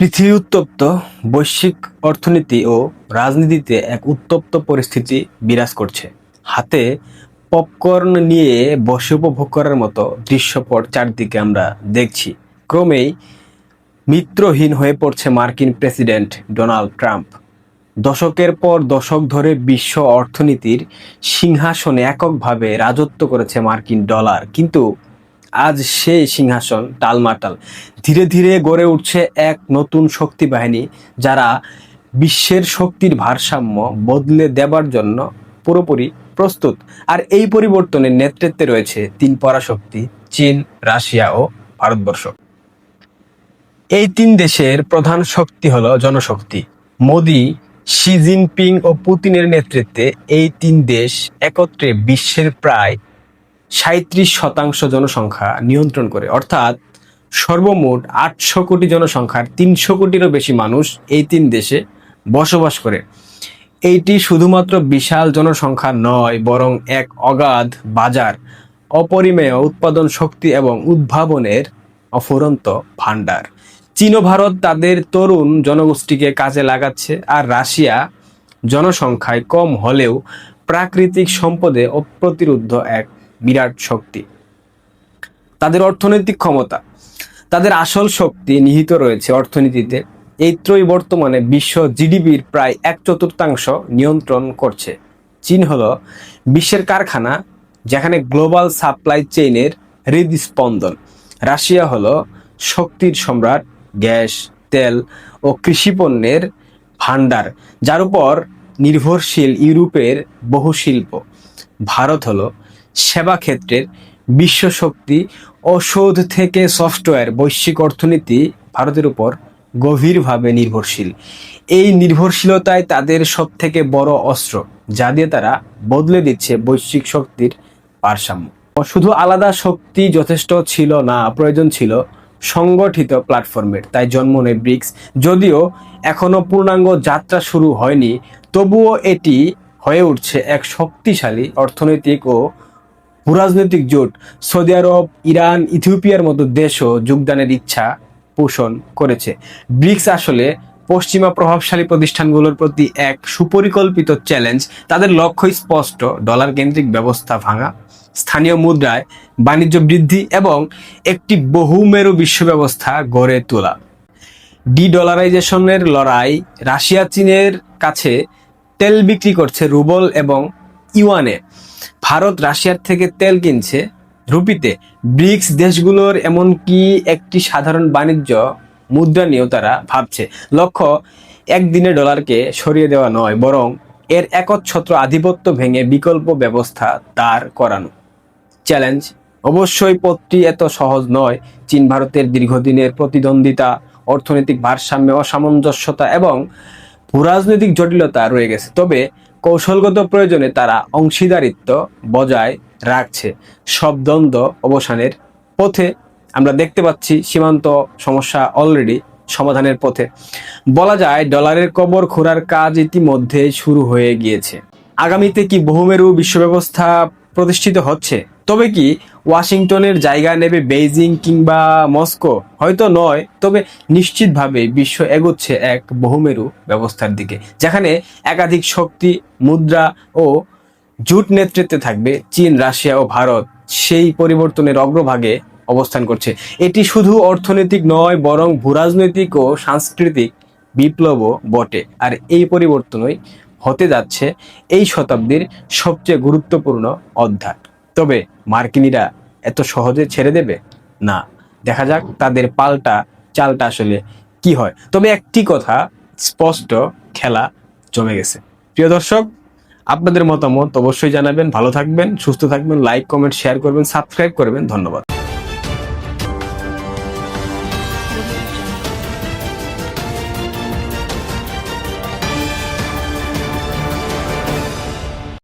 পৃথিবী উত্তপ্ত বৈশ্বিক অর্থনীতি ও রাজনীতিতে এক উত্তপ্ত পরিস্থিতি বিরাজ করছে। হাতে পপকর্ন নিয়ে বসে উপভোগ করার মতো দৃশ্যপট চারদিকে আমরা দেখছি। ক্রমেই মিত্রহীন হয়ে পড়ছে মার্কিন প্রেসিডেন্ট ডোনাল্ড ট্রাম্প। দশকের পর দশক ধরে বিশ্ব অর্থনীতির সিংহাসনে এককভাবে রাজত্ব করেছে মার্কিন ডলার। কিন্তু আজ সেই সিংহাসন টালমাটাল। ধীরে ধীরে গড়ে উঠছে এক নতুন শক্তি বাহিনী যারা বিশ্বের শক্তির ভারসাম্য বদলে দেবার জন্য পুরোপুরি প্রস্তুত। আর এই পরিবর্তনের নেতৃত্বে রয়েছে তিন পরাশক্তি, চীন, রাশিয়া ও ভারতবর্ষ। এই তিন দেশের প্রধান শক্তি হলো জনশক্তি। মোদি, শি জিনপিং ও পুতিনের নেতৃত্বে এই তিন দেশ একত্রে বিশ্বের প্রায় সাঁত্রিশ শতাংশ জনসংখ্যা নিয়ন্ত্রণ করে। অর্থাৎ সর্বমোট আটশো কোটি জনসংখ্যার তিনশো কোটিরও বেশি মানুষ এই তিন দেশে বসবাস করে। এইটি শুধুমাত্র বিশাল জনসংখ্যা নয়, বরং এক অগাধ বাজার, অপরিমেয় উৎপাদন শক্তি এবং উদ্ভাবনের অফুরন্ত ভাণ্ডার। চীন ভারত তাদের তরুণ জনগোষ্ঠীকে কাজে লাগাচ্ছে আর রাশিয়া জনসংখ্যায় কম হলেও প্রাকৃতিক সম্পদে অপ্রতিরুদ্ধ এক বিরাট শক্তি। তাদের অর্থনৈতিক ক্ষমতা, তাদের আসল শক্তি নিহিত রয়েছে অর্থনীতিতে। এই ত্রয়ী বর্তমানে বিশ্ব জিডিপির প্রায় এক চতুর্থাংশ নিয়ন্ত্রণ করছে। চীন হল বিশ্বের কারখানা, যেখানে গ্লোবাল সাপ্লাই চেইনের হৃদস্পন্দন। রাশিয়া হলো শক্তির সম্রাট, গ্যাস, তেল ও কৃষিপণ্যের ভাণ্ডার, যার উপর নির্ভরশীল ইউরোপের বহু শিল্প। ভারত হলো সেবা ক্ষেত্রের বিশ্ব শক্তি ঔষধ থেকে সফটওয়্যার, বৈশ্বিক অর্থনীতি ভারতের উপর গভীরভাবে নির্ভরশীল। এই নির্ভরশীলতায় তাদের সব থেকে বড় অস্ত্র, যা দিয়ে তারা বদলে দিচ্ছে বৈশ্বিক শক্তির ভারসাম্য। শুধু আলাদা শক্তি যথেষ্ট ছিল না, প্রয়োজন ছিল সংগঠিত প্ল্যাটফর্মের। তাই জন্ম নেয় ব্রিক্স। যদিও এখনও পূর্ণাঙ্গ যাত্রা শুরু হয়নি, তবুও এটি হয়ে উঠছে এক শক্তিশালী অর্থনৈতিক ও ভূরাজনৈতিক জোট, সৌদি আরব, ইরান, ইথিওপিয়ার মতো দেশও যোগদানের ইচ্ছা পোষণ করেছে। ব্রিক্স আসলে পশ্চিমা প্রভাবশালী প্রতিষ্ঠানগুলোর প্রতি এক সুপরিকল্পিত চ্যালেঞ্জ। তাদের লক্ষ্য স্পষ্ট ডলার কেন্দ্রিক ব্যবস্থা ভাঙা, স্থানীয় মুদ্রায় বাণিজ্য বৃদ্ধি এবং একটি বহুমেরু বিশ্ব ব্যবস্থা গড়ে তোলা। ডি ডলারাইজেশনের লড়াই রাশিয়া চীনের কাছে তেল বিক্রি করছে রুবল এবং ইউয়ানে। ভারত রাশিয়ার থেকে তেল কিনছে। রুপিতে ব্রিক্স দেশগুলোর এমনকি একটি সাধারণ বাণিজ্য মুদ্রা নিয়েও তারা ভাবছে। লক্ষ্য, একদিনে ডলারকে সরিয়ে দেওয়া নয়, বরং এর একচ্ছত্র আধিপত্য ভেঙে বিকল্প ব্যবস্থা দাঁড় করানো। চ্যালেঞ্জ, অবশ্যই পথটি এত সহজ নয়। চীন ভারতের দীর্ঘদিনের প্রতিদ্বন্দ্বিতা, অর্থনৈতিক ভারসাম্য, অসামঞ্জস্যতা এবং ভূরাজনৈতিক জটিলতা রয়ে গেছে। তবে কৌশলগত প্রয়োজনে তারা অংশীদারিত্ব বজায় রাখছে। সব দ্বন্দ্ব অবসানের পথে আমরা দেখতে পাচ্ছি সীমান্ত সমস্যা অলরেডি সমাধানের পথে। বলা যায়, ডলারের কবর খোঁড়ার কাজ ইতিমধ্যে শুরু হয়ে গিয়েছে। আগামীতে কি বহুমেরু বিশ্ব ব্যবস্থা প্রতিষ্ঠিত হচ্ছে? তবে কি ওয়াশিংটনের জায়গা নেবে বেইজিং কিংবা মস্কো? হয়তো নয়, তবে নিশ্চিতভাবে বিশ্ব এগোচ্ছে এক বহুমেরু ব্যবস্থার দিকে, যেখানে একাধিক শক্তি, মুদ্রা ও জুট নেতৃত্বে থাকবে চীন, রাশিয়া ও ভারত। সেই পরিবর্তনের অগ্রভাগে অবস্থান করছে। এটি শুধু অর্থনৈতিক নয়, বরং ভূরাজনৈতিক ও সাংস্কৃতিক বিপ্লবও বটে। আর এই পরিবর্তনই হতে যাচ্ছে এই শতাব্দীর সবচেয়ে গুরুত্বপূর্ণ অধ্যায়। তবে মার্কিনীরা এত সহজে ছেড়ে দেবে? না। দেখা যাক তাদের পাল্টা চালটা আসলে কি হয়। তবে একটি কথা, স্পষ্ট খেলা জমে গেছে। প্রিয় দর্শক, আপনাদের মতামত অবশ্যই জানাবেন। ভালো থাকবেন, সুস্থ থাকবেন লাইক কমেন্ট শেয়ার করবেন সাবস্ক্রাইব করবেন। ধন্যবাদ।